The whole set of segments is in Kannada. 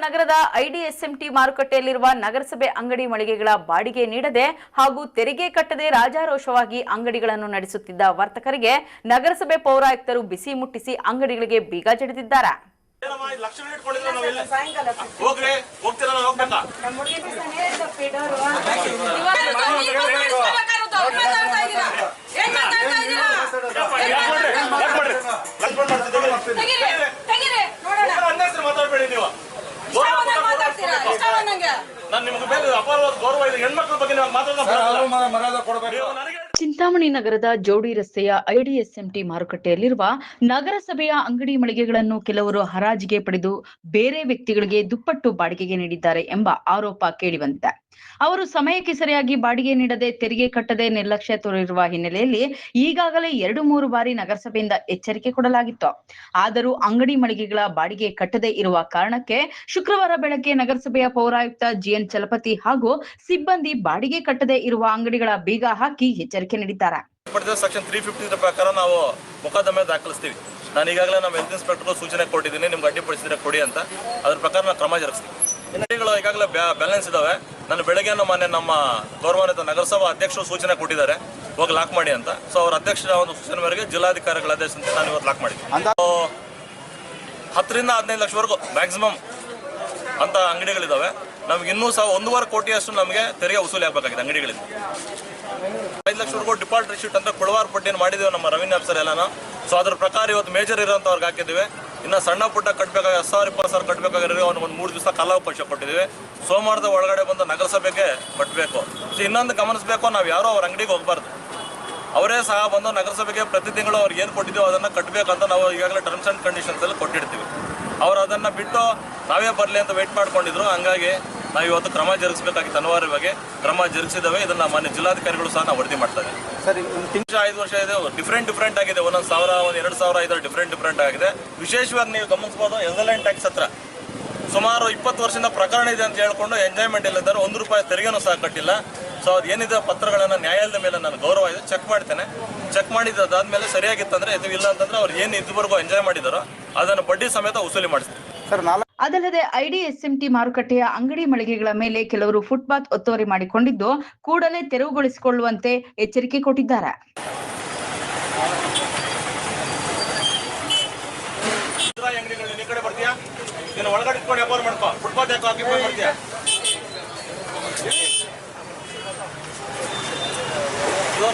ನಗರದ ಐಡಿಎಸ್ಎಂಟಿ ಮಾರುಕಟ್ಟೆಯಲ್ಲಿರುವ ನಗರಸಭೆ ಅಂಗಡಿ ಮಳಿಗೆಗಳ ಬಾಡಿಗೆ ನೀಡದೆ ಹಾಗೂ ತೆರಿಗೆ ಕಟ್ಟದೆ ರಾಜಾರೋಷವಾಗಿ ಅಂಗಡಿಗಳನ್ನು ನಡೆಸುತ್ತಿದ್ದ ವರ್ತಕರಿಗೆ ನಗರಸಭೆ ಪೌರಾಯುಕ್ತರು ಬಿಸಿ ಮುಟ್ಟಿಸಿ ಅಂಗಡಿಗಳಿಗೆ ಬೀಗ ಜಡಿದಿದ್ದಾರೆ. ಲಕ್ಷಣ ಇಟ್ಕೊಂಡಿದ್ರೆ ನಾವು ಎಲ್ಲಿ ಹೋಗ್ರಿ ಹೋಗ್ತೀರಾ ನಾನು ಹೋಗ್ಬೇಕಾ ಲಕ್ಷ್ಮಣ್ ಮಾಡ್ತಿದ್ದೀವಿ ಅನ್ನೆಸರು ಮಾತಾಡ್ಬೇಡಿ ನೀವು ನಾನು ನಿಮ್ಗೆ ಮೇಲೆ ಅಪಾರವಾದ ಗೌರವ ಇದೆ. ಹೆಣ್ಮಕ್ಳ ಬಗ್ಗೆ ನೀವು ಮಾತಾಡೋದು ಮರ್ಯಾದೆ ಕೊಡ್ಬೇಕು. ನನಗೆ ಚಿಂತಾಮಣಿ ನಗರದ ಜೋಡಿ ರಸ್ತೆಯ ಐಡಿಎಸ್ಎಂಟಿ ಮಾರುಕಟ್ಟೆಯಲ್ಲಿರುವ ನಗರಸಭೆಯ ಅಂಗಡಿ ಮಳಿಗೆಗಳನ್ನು ಕೆಲವರು ಹರಾಜಿಗೆ ಪಡೆದು ಬೇರೆ ವ್ಯಕ್ತಿಗಳಿಗೆ ದುಪ್ಪಟ್ಟು ಬಾಡಿಗೆಗೆ ನೀಡಿದ್ದಾರೆ ಎಂಬ ಆರೋಪ ಕೇಳಿಬಂದಿದೆ ಅವರು ಸಮಯಕ್ಕೆ ಸರಿಯಾಗಿ ಬಾಡಿಗೆ ನೀಡದೆ ತೆರಿಗೆ ಕಟ್ಟದೆ ನಿರ್ಲಕ್ಷ್ಯ ತೋರಿರುವ ಹಿನ್ನೆಲೆಯಲ್ಲಿ ಈಗಾಗಲೇ ಎರಡು ಮೂರು ಬಾರಿ ನಗರಸಭೆಯಿಂದ ಎಚ್ಚರಿಕೆ ಕೊಡಲಾಗಿತ್ತು. ಆದರೂ ಅಂಗಡಿ ಮಳಿಗೆಗಳ ಬಾಡಿಗೆ ಕಟ್ಟದೆ ಇರುವ ಕಾರಣಕ್ಕೆ ಶುಕ್ರವಾರ ಬೆಳಗ್ಗೆ ನಗರಸಭೆಯ ಪೌರಾಯುಕ್ತ ಜಿಎನ್ ಚಲಪತಿ ಹಾಗೂ ಸಿಬ್ಬಂದಿ ಬಾಡಿಗೆ ಕಟ್ಟದೆ ಇರುವ ಅಂಗಡಿಗಳ ಬೀಗ ಹಾಕಿ ಎಚ್ಚರಿಕೆ ನೀಡಿದ್ದಾರೆ. ಪ್ರಕಾರ ನಾವು ಮೊಕದ್ದಮೆ ದಾಖಲಿಸ್ತೀವಿ. ನಾನು ಈಗಾಗಲೇ ನಮ್ಮ ಹೆಲ್ತ್ ಇನ್ಸ್ಪೆಕ್ಟರ್ ಸೂಚನೆ ಕೊಟ್ಟಿದ್ದೀನಿ, ನಿಮ್ಗೆ ಅಡ್ಡಿಪಡಿಸಿದ್ರೆ ಕೊಡಿ ಅಂತ. ಅದ್ರ ಪ್ರಕಾರ ನಾವು ಕ್ರಮ ಜರುಗಿಸ್ತೀವಿ. ಅಂಗಡಿಗಳು ಈಗಾಗಲೇ ಬ್ಯಾಲೆನ್ಸ್ ಇದಾವೆ. ನನ್ನ ಬೆಳಗ್ಗೆ ಮೊನ್ನೆ ನಮ್ಮ ಗೌರವಾನ್ವಿತ ನಗರಸಭಾ ಅಧ್ಯಕ್ಷರು ಸೂಚನೆ ಕೊಟ್ಟಿದ್ದಾರೆ. ಹೋಗಿ ಲಾಕ್ ಮಾಡಿ ಅಂತ. ಸೊ ಅವ್ರ ಅಧ್ಯಕ್ಷರ ಒಂದು ಸೂಚನೆ ಮೇರೆಗೆ ಜಿಲ್ಲಾಧಿಕಾರಿಗಳ ಆದೇಶದಂತೆ ನಾನು ಇವತ್ತು ಲಾಕ್ ಮಾಡಿದ್ದೀನಿ. So, ಹತ್ತರಿಂದ ಹದಿನೈದು ಲಕ್ಷವರೆಗೂ ಮ್ಯಾಕ್ಸಿಮಮ್ ಅಂತ ಅಂಗಡಿಗಳಿದಾವೆ. ನಮ್ಗೆ ಇನ್ನೂ ಸಹ ಒಂದೂವರೆ ಕೋಟಿಯಷ್ಟು ನಮಗೆ ತೆರಿಗೆ ವಸೂಲಿ ಆಗಬೇಕಾಗಿದೆ ಅಂಗಡಿಗಳಿಂದ. ಐದು ಲಕ್ಷವರೆಗೂ ಡಿಫಾಲ್ಟ್ ರಿಶೀಟ್ ಅಂತ ಕೊಳವಾರ ಪಟ್ಟಿಯನ್ನು ಮಾಡಿದ್ದೇವೆ ನಮ್ಮ ರೆವಿನ್ಯೂ ಆಫೀಸರ್ ಎಲ್ಲಾನು. ಸೊ ಅದ್ರ ಪ್ರಕಾರ ಇವತ್ತು ಮೇಜರ್ ಇರೋಂಥವ್ರಿಗೆ ಹಾಕಿದ್ದೀವಿ. ಇನ್ನು ಸಣ್ಣ ಪುಟ್ಟ ಕಟ್ಟಬೇಕಾಗಿ ಹತ್ತು ಸಾವಿರ, ಇಪ್ಪತ್ತು ಸಾವಿರ ಕಟ್ಟಬೇಕಾಗಿರೋ ಅವ್ನು ಒಂದು ಮೂರು ದಿವಸ ಕಾಲಾವಕಾಶ ಕೊಟ್ಟಿದ್ದೀವಿ. ಸೋಮವಾರದ ಒಳಗಡೆ ಬಂದು ನಗರಸಭೆಗೆ ಕಟ್ಟಬೇಕು ಸೊ ಇನ್ನೊಂದು ಗಮನಿಸಬೇಕು, ನಾವು ಯಾರೋ ಅವ್ರ ಅಂಗಡಿಗೆ ಹೋಗಬಾರ್ದು. ಅವರೇ ಸಹ ಬಂದು ನಗರಸಭೆಗೆ ಪ್ರತಿ ತಿಂಗಳು ಅವ್ರಿಗೆ ಏನು ಕೊಟ್ಟಿದ್ದೀವೋ ಅದನ್ನು ಕಟ್ಟಬೇಕಂತ ನಾವು ಈಗಾಗಲೇ ಟರ್ಮ್ಸ್ ಆ್ಯಂಡ್ ಕಂಡೀಷನ್ಸ್ ಎಲ್ಲ ಕೊಟ್ಟಿರ್ತೀವಿ. ಅವರು ಅದನ್ನು ಬಿಟ್ಟು ನಾವೇ ಬರಲಿ ಅಂತ ವೆಯ್ಟ್ ಮಾಡ್ಕೊಂಡಿದ್ರು. ಹಂಗಾಗಿ ನಾವು ಇವತ್ತು ಕ್ರಮ ಜರುಗಿಸಬೇಕಾಗಿತ್ತು ಅನಿವಾರ್ಯವಾಗಿ ಕ್ರಮ ಜರುಗಿಸಿದ್ದಾವೆ. ಇದನ್ನು ಮಾನ್ಯ ಜಿಲ್ಲಾಧಿಕಾರಿಗಳು ಸಹ ನಾವು ವರದಿ ಮಾಡ್ತಾರೆ. ಸರ್ ತಿಂಗಳು ಐದು ವರ್ಷ ಇದೆ. ಡಿಫ್ರೆಂಟ್ ಡಿಫ್ರೆಂಟ್ ಆಗಿದೆ. ಒಂದೊಂದು ಸಾವಿರ ಒಂದು ಎರಡು ಸಾವಿರ ಐದು ಡಿಫ್ರೆಂಟ್ ಡಿಫ್ರೆಂಟ್ ಆಗಿದೆ. ವಿಶೇಷವಾಗಿ ನೀವು ಗಮನಿಸಬಹುದು ಎಸಲೆಂಟ್ ಟ್ಯಾಕ್ಸ್ ಹತ್ರ ಸುಮಾರು ಇಪ್ಪತ್ತು ವರ್ಷದಿಂದ ಪ್ರಕರಣ ಇದೆ ಅಂತ ಹೇಳ್ಕೊಂಡು ಎಂಜಾಯ್ಮೆಂಟ್ ಇಲ್ಲದಾರೆ ಒಂದು ರೂಪಾಯಿ ತೆರಿಗೆನೂ ಸಹ ಕಟ್ಟಿಲ್ಲ. ಸೊ ಅದು ಏನಿದೆ ಪತ್ರಗಳನ್ನು ನ್ಯಾಯಾಲಯದ ಮೇಲೆ ನಾನು ಗೌರವ ಇದೆ ಚೆಕ್ ಮಾಡ್ತೇನೆ. ಚೆಕ್ ಮಾಡಿದ್ದು ಅದಾದ್ಮೇಲೆ ಸರಿಯಾಗಿತ್ತಂದ್ರೆ ಇದು ಇಲ್ಲ ಅಂತಂದ್ರೆ ಅವ್ರು ಏನು ಇದುವರೆಗೂ ಎಂಜಾಯ್ ಮಾಡಿದಾರೋ ಅದನ್ನು ಬಡ್ಡಿ ಸಮೇತ ವಸೂಲಿ ಮಾಡಿಸ್ತೀನಿ ಸರ್ ಎಸ್ ಎಂ ಟಿ ಮಾರುಕಟ್ಟೆಯ ಅಂಗಡಿ ಮಳಿಗೆಗಳ ಮೇಲೆ ಕೆಲವರು ಫುಟ್ಪಾತ್ ಒತ್ತುವರಿ ಮಾಡಿಕೊಂಡಿದ್ದು ಕೂಡಲೇ ತೆರವುಗೊಳಿಸಿಕೊಳ್ಳುವಂತೆ ಎಚ್ಚರಿಕೆ ಕೊಟ್ಟಿದ್ದಾರೆ. ಒಳಗಡೆ ಇಟ್ಕೊಂಡು ವ್ಯಾಪಾರ ಮಾಡ್ಕೋ. ಫುಟ್ಪಾತ್ ಯಾಕೆ ಹಾಕಿ ಬರ್ತೀಯಾ?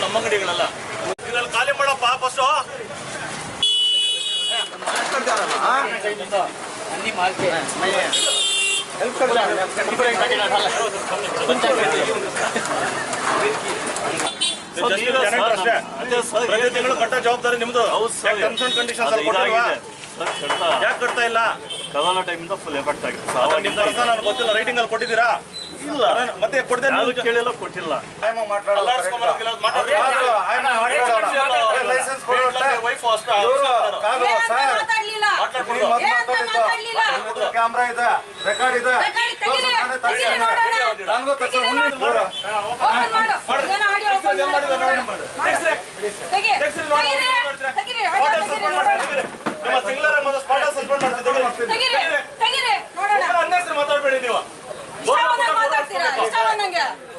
ನಮ್ಮ ಅಂಗಡಿಗಳಲ್ಲ. ಇದ್ರಲ್ಲಿ ಖಾಲಿ ಮಾಡಪ್ಪ ಫಸ್ಟು ಪ್ರತಿ ತಿಂಗಳು ಕಟ್ಟೋ ಜವಾಬ್ದಾರಿ ನಿಮ್ದು. ಟರ್ಮ್ಸ್ ಅಂಡ್ ಕಂಡೀಷನ್ಸ್ ಯಾಕೆ ಕಟ್ತಾ ಇಲ್ಲ? ಕರೋನಾ ಟೈಮಿಂದ ಫುಲ್ ಎಫೆಕ್ಟ್ ನನಗೆ ಗೊತ್ತಿಲ್ಲ. ರೈಟಿಂಗ್ ಅಲ್ಲಿ ಕೊಟ್ಟಿದ್ದೀರಾ? ಇಲ್ಲ ಮತ್ತೆ ಕೊಡದೆ ಯಾರು ಕೇಳಿಲ್ಲ ಕೊಟ್ಟಿಲ್ಲ ಲೈಸೆನ್ಸ್ ಕ್ಯಾಮ್ರಾ ಇದೆ ರೆಕಾರ್ಡ್ ಇದೆ ನನಗೂ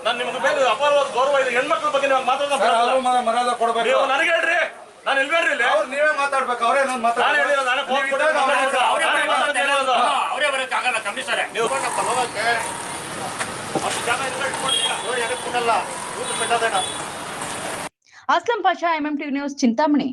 ನಾನು ನಿಮ್ಗೆ ಮೇಲೆ ಅಪಾರವಾದ ಗೌರವ ಇದೆ. ಹೆಣ್ಮಕ್ಳ ಬಗ್ಗೆ ನೀವು ಮಾತಾಡೋದು ಅವರು ಮರ್ಯಾದೆ ಕೊಡ್ಬೇಕು. ನೀವು ನನಗೆ ಹೇಳ್ರಿ. ನಾನು ಇಲ್ಬೇಡ್ರಿ ಇಲ್ಲಿ. ಅವ್ರು ನೀವೇ ಮಾತಾಡ್ಬೇಕು ಅವರೇ ನಾನು ನಾನು ಫೋನ್ ಕೊಟ್ಟು. ಅವ್ರೇ ಬರೋಕ್ಕಾಗಲ್ಲ ನೀವು ಅಷ್ಟು ಜಾಗ ಇಲ್ಲ ಇಟ್ಕೊಂಡಿಲ್ಲ ನೋಡಿ ಎದಕ್ಕೆ ಕೊಡಲ್ಲ ಊಟ ಬಿಟ್ಟದೇನ Aslam Pasha MM TV news Chintamani.